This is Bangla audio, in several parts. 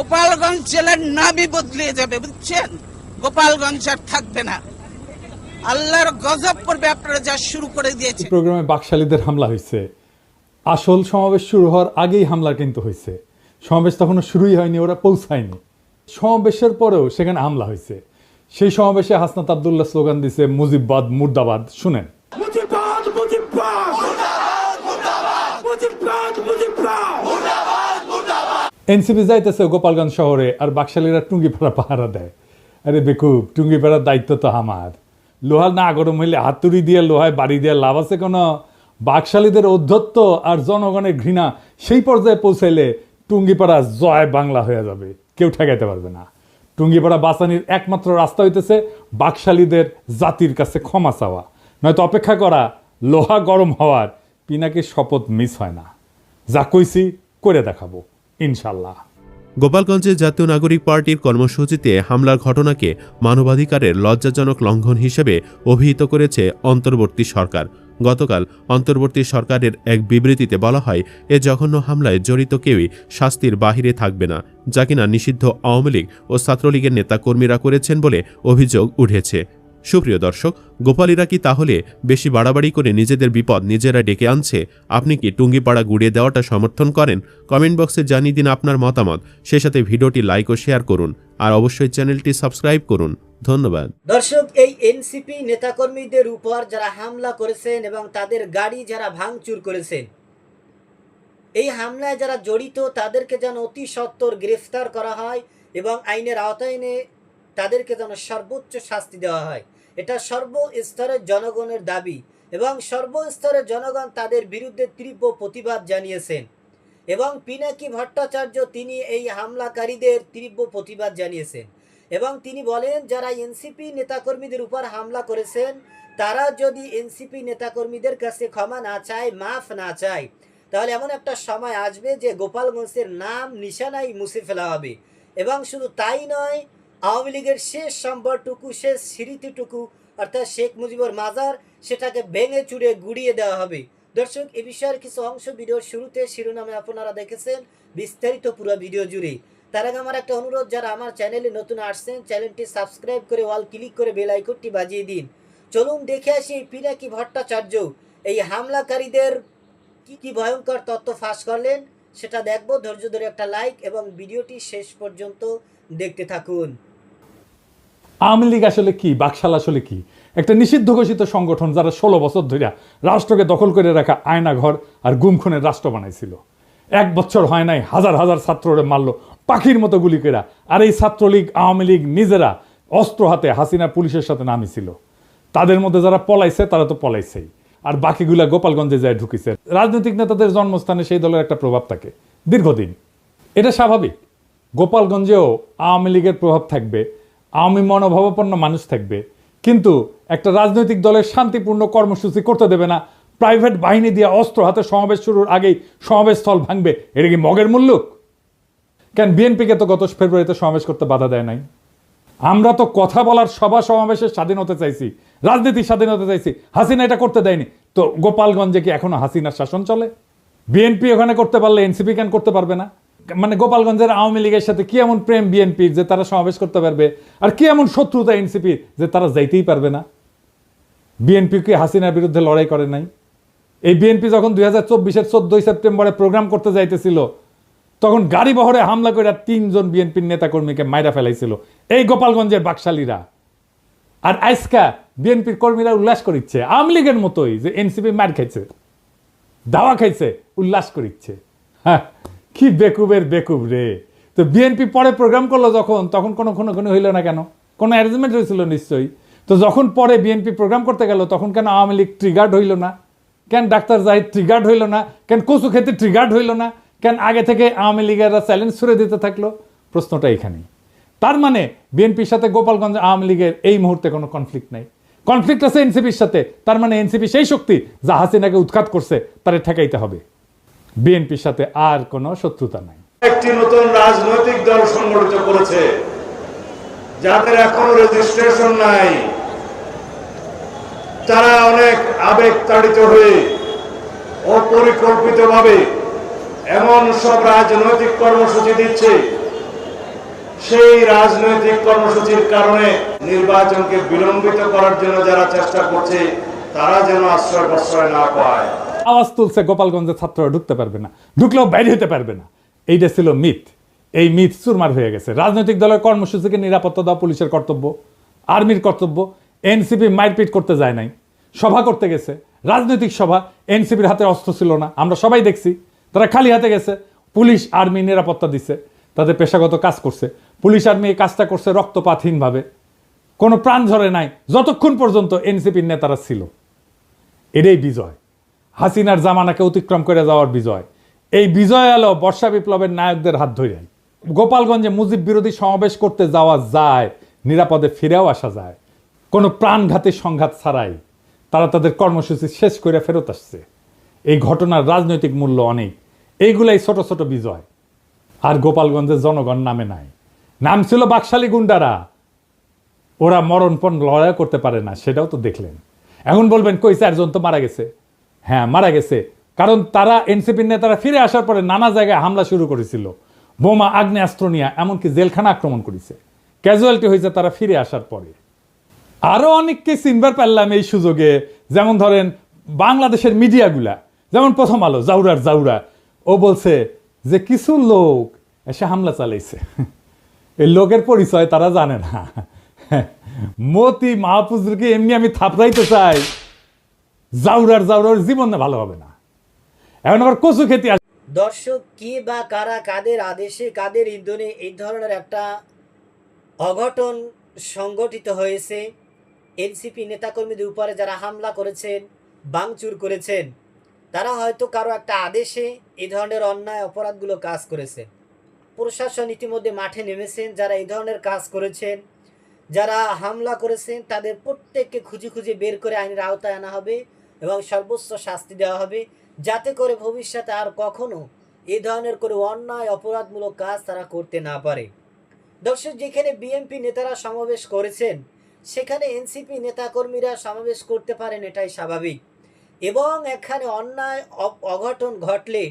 গোপালগঞ্জ জেলার নামই বদলে যাবে বুঝছেন? গোপালগঞ্জ আর থাকবে না। আল্লাহর গজব পড়বে আপনারা যা শুরু করে দিয়েছে প্রোগ্রামে বাকশালীদের হামলা হয়েছে। আসল সমাবেশ শুরু হওয়ার আগেই হামলা কিন্তু হয়েছে। সমাবেশ তখনও শুরুই হয়নি ওরা পৌঁছায়নি। সমাবেশের পরেও সেখানে হামলা হয়েছে। সেই সমাবেশে হাসনাত আবদুল্লাহ স্লোগান দিছে মুজিববাদ মুর্দাবাদ শুনেন। এনসিপি যাইতেছে গোপালগঞ্জ শহরে, আর বাকশালীরা টুঙ্গিপাড়া পাহারা দেয়। আরে বেকুব, টুঙ্গিপাড়ার দায়িত্ব তো আমার। লোহা না গরম হইলে হাতুড়ি দিয়ে লোহায় বাড়ি দিয়ে লাভ আছে কোনো? বাকশালীদের অধ্যত্ত আর জনগণের ঘৃণা সেই পর্যায়ে পৌঁছাইলে টুঙ্গিপাড়া জয় বাংলা হয়ে যাবে। কেউ ঠেকাইতে পারবে না। টুঙ্গিপাড়া বাঁচানির একমাত্র রাস্তা হইতেছে বাকশালীদের জাতির কাছে ক্ষমা চাওয়া। নয়তো অপেক্ষা করা, লোহা গরম হওয়ার পিনাকে শপথ মিস হয় না। যা কইছি, করে দেখাবো। ইনশাল্লাহ। গোপালগঞ্জে জাতীয় নাগরিক পার্টির কর্মসূচিতে হামলার ঘটনাকে মানবাধিকারের লজ্জাজনক লঙ্ঘন হিসেবে অভিহিত করেছে অন্তর্বর্তী সরকার। গতকাল অন্তর্বর্তী সরকারের এক বিবৃতিতে বলা হয়, এ জঘন্য হামলায় জড়িত কেউই শাস্তির বাহিরে থাকবে না, যা কিনা নিষিদ্ধ আওয়ামী লীগ ও ছাত্রলীগের নেতাকর্মীরা করেছেন বলে অভিযোগ উঠেছে। সুপ্রিয় দর্শক, গোপালীরা কি তাহলে বেশি বাড়াবাড়ি করে নিজেদের বিপদ নিজেরা ডেকে আনছে? আপনি কি টুঙ্গিপাড়া গুড়িয়ে দেওয়াটা সমর্থন করেন? কমেন্ট বক্সে জানিয়ে দিন আপনার মতামত। সে সাথে ভিডিওটি লাইক ও শেয়ার করুন। আর অবশ্যই চ্যানেলটি সাবস্ক্রাইব করুন। ধন্যবাদ। দর্শক, এই এনসিপি নেতাকর্মীদের উপর যারা হামলা করেছেন এবং তাদের গাড়ি যারা ভাঙচুর করেছেন, এই হামলায় যারা জড়িত, তাদেরকে যেন অতি সত্বর গ্রেফতার করা হয় এবং আইনের আওতায় এনে তাদেরকে যেন সর্বোচ্চ শাস্তি দেওয়া হয়। এটা সর্বস্তরের জনগণের দাবি এবং সর্বস্তরের জনগণ তাদের বিরুদ্ধে তীব্র প্রতিবাদ জানিয়েছেন। এবং পিনাকি ভট্টাচার্য তিনি এই হামলাকারীদের তীব্র প্রতিবাদ জানিয়েছেন। এবং তিনি বলেন, যারা এনসিপি নেতাকর্মীদের উপর হামলা করেছেন, তারা যদি এনসিপি নেতাকর্মীদের কাছে ক্ষমা না চায়, মাফ না চায়, তাহলে এমন একটা সময় আসবে যে গোপালগঞ্জের নাম, নিশানাই মুছে ফেলা হবে। এবং শুধু তাই নয় আওয়ামী লীগের শেষ সম্বরটুকু, শেষ স্মৃতিটুকু, অর্থাৎ শেখ মুজিবুর মাজার, সেটাকে ভেঙে চুড়ে গুড়িয়ে দেওয়া হবে। দর্শক, এ বিষয়ের কিছু অংশ ভিডিওর শুরুতে শিরোনামে আপনারা দেখেছেন, বিস্তারিত পুরো ভিডিও জুড়ে তার আগে আমার একটা অনুরোধ, যারা আমার চ্যানেলে নতুন আসছেন, চ্যানেলটি সাবস্ক্রাইব করে ওয়াল ক্লিক করে বেল আইকনটি বাজিয়ে দিন। চলুন দেখে আসি এই পিনাকি ভট্টাচার্য, এই হামলাকারীদের কি কি ভয়ঙ্কর তথ্য ফাঁস করলেন, সেটা দেখব। ধৈর্য ধরে একটা লাইক এবং ভিডিওটি শেষ পর্যন্ত দেখতে থাকুন। আওয়ামী লীগ আসলে কি? বাকশাল আসলে কি? একটা নিষিদ্ধ ঘোষিত সংগঠন যারা ষোলো বছর ধরে রাষ্ট্রকে দখল করে রাখা আয়নাঘর আর গুমখুনের রাষ্ট্র বানাইছিল। এক বছর হয় নাই, হাজার হাজার ছাত্ররে মারলো, পাখির মতো গুলি কেরা আর এই ছাত্রলীগ, আওয়ামী লীগ নিজেরা অস্ত্র হাতে হাসিনা পুলিশের সাথে নামিছিল। তাদের মধ্যে যারা পলাইছে, তারা তো পলাইছেই। আর বাকিগুলা গোপালগঞ্জে যায় ঢুকিছে। রাজনৈতিক নেতাদের জন্মস্থানে সেই দলের একটা প্রভাব থাকে, দীর্ঘদিন। এটা স্বাভাবিক। গোপালগঞ্জেও আওয়ামী লীগের প্রভাব থাকবে। আওয়ামী মনোভাবাপন্ন মানুষ থাকবে। কিন্তু একটা রাজনৈতিক দলের শান্তিপূর্ণ কর্মসূচি করতে দেবে না। প্রাইভেট বাহিনী দিয়ে অস্ত্র হাতে সমাবেশ শুরুর আগেই সমাবেশস্থল ভাঙবে। এটা কি মগের মূল্য কেন বিএনপিকে তো গত ফেব্রুয়ারিতে সমাবেশ করতে বাধা দেয় নাই? আমরা তো কথা বলার সভা সমাবেশের স্বাধীনতা চাইছি, রাজনীতির স্বাধীনতা চাইছি। হাসিনা এটা করতে দেয়নি। তো গোপালগঞ্জে কি এখনও হাসিনার শাসন চলে? বিএনপি ওখানে করতে পারলে, এনসিপি কেন করতে পারবে না? মানে গোপালগঞ্জের আওয়ামী লীগের সাথে কি এমন প্রেম বিএনপির যে তারা সমাবেশ করতে পারবে? আর কি এমন শত্রুতা এনসিপির যে তারা যাইতেই পারবে না? বিএনপি কি হাসিনার বিরুদ্ধে লড়াই করে নাই? এই বিএনপি যখন দুই হাজার চব্বিশের চোদ্দই সেপ্টেম্বরে প্রোগ্রাম করতে যাইতেছিল, তখন গাড়ি বহরে হামলা করে তিনজন বিএনপির নেতাকর্মীকে মাইরা ফেলাইছিল। এই গোপালগঞ্জের বাকশালীরা। আর আইসকা বিএনপির কর্মীরা উল্লাস করিচ্ছে। আওয়ামী লীগের মতোই যে এনসিপি মার খাইছে, দাওয়া খাইছে, উল্লাস করিচ্ছে। হ্যাঁ কি বেকুবের বেকুব রে? তো বিএনপি পরে প্রোগ্রাম করল যখন, তখন কোনো কোনো কোনো হইল না কেন? কোনো অ্যারেঞ্জমেন্ট হয়েছিল নিশ্চয়ই। তো যখন পরে বিএনপি প্রোগ্রাম করতে গেল, তখন কেন আওয়ামী লীগ ট্রিগার্ড হইল না? কেন ডাক্তার জাহিদ ট্রিগার্ড হইল না? কেন কচু খেতে ট্রিগার্ড হইল না? কেন আগে থেকে আওয়ামী লীগেরা চ্যালেঞ্জ ছুড়ে দিতে থাকল? প্রশ্নটা এখানেই। তার মানে বিএনপির সাথে গোপালগঞ্জ আওয়ামী লীগের এই মুহূর্তে কোনো কনফ্লিক্ট নাই। কনফ্লিক্ট আছে এনসিপির সাথে, তার মানে এনসিপি সেই শক্তি যা হাসিনাকে উৎখাত করছে, তারে ঠেকাইতে হবে। বিএনপির সাথে আর কোনো শত্রুতা নাই। একটি নতুন রাজনৈতিক দল সংগঠিত করেছে, যাদের এখনও রেজিস্ট্রেশন নাই। তারা অনেক আবেগ তাড়িত হয়ে, অপরিকল্পিতভাবে এমন সব রাজনৈতিক কর্মসূচি দিচ্ছে। সেই রাজনৈতিক কর্মসূচির কারণে নির্বাচনকে বিলম্বিত করার জন্য যারা চেষ্টা করছে, তারা যেন আশ্রয় প্রশ্রয় না পায়। আওয়াজ তুলছে গোপালগঞ্জের ছাত্ররা, ঢুকতে পারবে না। ঢুকলেও বাইরে হতে পারবে না। এইটা ছিল মিথ। এই মিথ চুরমার হয়ে গেছে। রাজনৈতিক দলের কর্মসূচিকে নিরাপত্তা দেওয়া পুলিশের কর্তব্য, আর্মির কর্তব্য। এনসিপি মারপিট করতে যায় নাই। সভা করতে গেছে। রাজনৈতিক সভা, এনসিপির হাতে অস্ত্র ছিল না। আমরা সবাই দেখছি। তারা খালি হাতে গেছে। পুলিশ, আর্মি নিরাপত্তা দিছে। তাদের পেশাগত কাজ করছে। পুলিশ, আর্মি এই কাজটা করছে রক্তপাতহীনভাবে। কোনো প্রাণ ঝরে নাই। যতক্ষণ পর্যন্ত এনসিপির নেতারা ছিল। এটাই বিজয়। হাসিনার জামানাকে অতিক্রম করে যাওয়ার বিজয়। এই বিজয় এলো বর্ষা বিপ্লবের নায়কদের হাত ধরে। গোপালগঞ্জে মুজিব বিরোধী সমাবেশ করতে যাওয়া যায়, নিরাপদে ফিরেও আসা যায়। কোনো প্রাণঘাতী সংঘাত ছাড়াই তারা তাদের কর্মসূচি শেষ করে ফেরত আসছে। এই ঘটনার রাজনৈতিক মূল্য অনেক। এইগুলাই ছোট ছোট বিজয়। আর গোপালগঞ্জের জনগণ নামে নাই। নাম ছিল বাকশালী গুন্ডারা। ওরা মরণপণ লড়াই করতে পারে না, সেটাও তো দেখলেন। এখন বলবেন, কই চারজন তো মারা গেছে? হ্যাঁ মারা গেছে। কারণ তারা এনসিপির নেতারা ফিরে আসার পরে নানা জায়গায় হামলা শুরু করেছিল। বোমা, আগ্নেয়াস্ত্র নিয়ে এমনকি জেলখানা আক্রমণ করেছে। ক্যাজুয়ালিটি হয়েছে তারা ফিরে আসার পরে। আরও অনেককে চিনবার পারলাম এই সুযোগে, যেমন ধরেন বাংলাদেশের মিডিয়াগুলা, যেমন প্রথম আলো, জাউরার জাউরা, ও বলছে যে কিছু লোক এসে হামলা চালাইছে। এই লোকের পরিচয় তারা জানে না। মতি মাহফুজকে এমনি আমি থাপড়াইতে চাই। জাউরার জাউরার জীবনে ভালো হবে না। এখন আবার কচু খেতে আস- দর্শক, কি বা কারা কাদের আদেশে কাদের ইন্ধনে এই ধরনের একটা অঘটন সংগঠিত হয়েছে? এনসিপি নেতাকর্মীদের উপরে যারা হামলা করেছেন বাংচুর করেছেন, তারা হয়তো কারও একটা আদেশে এই ধরনের অন্যায় অপরাধগুলো কাজ করেছে প্রশাসন ইতিমধ্যে মাঠে নেমেছেন, যারা এই ধরনের কাজ করেছেন, যারা হামলা করেছেন, তাদের প্রত্যেককে খুঁজে খুঁজে বের করে আইনের আওতায় আনা হবে। এবং সর্বোচ্চ শাস্তি দেওয়া হবে। যাতে করে ভবিষ্যতে আর কখনো এ ধরনের কোনো অন্যায়, অপরাধমূলক কাজ তারা করতে না পারে। দর্শক, যেখানে বিএনপি নেতারা সমাবেশ করেছেন, সেখানে এনসিপি নেতাকর্মীরা সমাবেশ করতে পারেন এটাই স্বাভাবিক। এবং এখানে অন্যায় অঘটন ঘটলে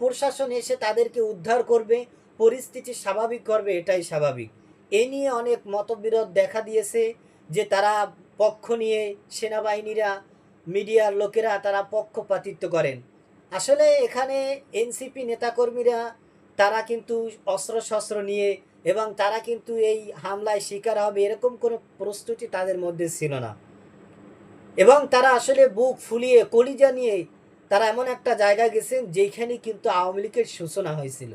প্রশাসন এসে তাদেরকে উদ্ধার করবে, পরিস্থিতি স্বাভাবিক করবে এটাই স্বাভাবিক। এ নিয়ে অনেক মতবিরোধ দেখা দিয়েছে যে তারা পক্ষ নিয়ে সেনাবাহিনীরা মিডিয়ার লোকেরা তারা পক্ষপাতিত্ব করেন। আসলে এখানে এনসিপি নেতাকর্মীরা, তারা কিন্তু অস্ত্রশস্ত্র নিয়ে এবং তারা কিন্তু এই হামলায় শিকার হবে এরকম কোনো প্রস্তুতি তাদের মধ্যে ছিল না। এবং তারা আসলে বুক ফুলিয়ে, কলিজা নিয়ে তারা এমন একটা জায়গায় গেছেন যেখানে কিন্তু আওয়ামী লীগের সূচনা হয়েছিল।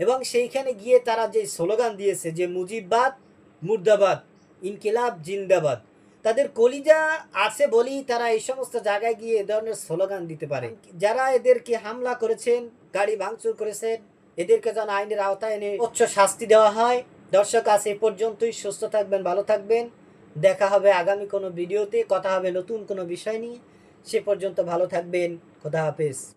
এবং সেইখানে গিয়ে তারা যে স্লোগান দিয়েছে যে মুজিববাদ, মুর্দাবাদ, ইনকিলাব, জিন্দাবাদ তাদের কলিজা আছে বলেই তারা এই সমস্ত জায়গায় গিয়ে এ ধরনের স্লোগান দিতে পারে। যারা এদেরকে হামলা করেছেন, গাড়ি ভাঙচুর করেছেন, এদেরকে যেন আইনের আওতায় এনে উচ্চ শাস্তি দেওয়া হয়। দর্শক, আজ এ পর্যন্তই। সুস্থ থাকবেন, ভালো থাকবেন। দেখা হবে আগামী কোনো ভিডিওতে। কথা হবে নতুন কোনো বিষয় নিয়ে। সে পর্যন্ত ভালো থাকবেন। খোদা হাফেজ।